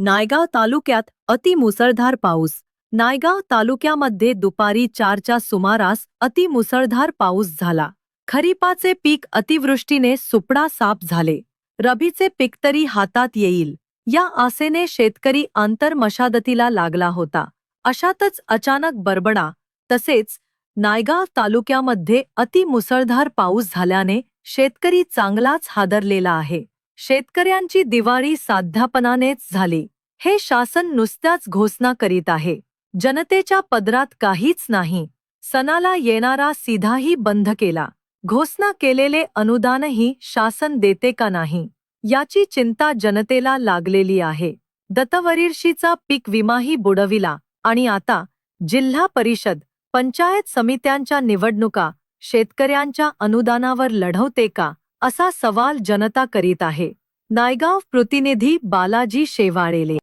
नायगाव तालुक्यात अतिमुसळधार पाऊस. नायगाव तालुक्यामध्ये दुपारी चारच्या सुमारास अतिमुसळधार पाऊस झाला. खरीपाचे पीक अतिवृष्टीने सुपडा साफ झाले. रबीचे पीक तरी हातात येईल. या आसेने शेतकरी आंतरमशादतीला लागला होता. अशातच अचानक बरबडा. तसेच नायगाव तालुक्यामध्ये अतिमुसळधार पाऊस झाल्याने शेतकरी चांगलाच हादरलेला आहे. शेतकऱ्यांची दिवाळी साध्यापनानेच झाली. हे शासन नुसत्याच घोषणा करीत आहे. जनतेच्या पदरात काहीच नाही. सणाला येणारा सीधाही बंद केला. घोषणा केलेले अनुदानही शासन देते का नाही? याची चिंता जनतेला लागलेली आहे. दत्तवरीर्षीचा पीक विमाही बुडविला आणि आता जिल्हा परिषद पंचायत समित्यांच्या निवडणुका शेतकऱ्यांच्या अनुदानावर लढवते का? असा सवाल जनता करीत आहे. नायगाव प्रतिनिधी बालाजी शेवाळेले.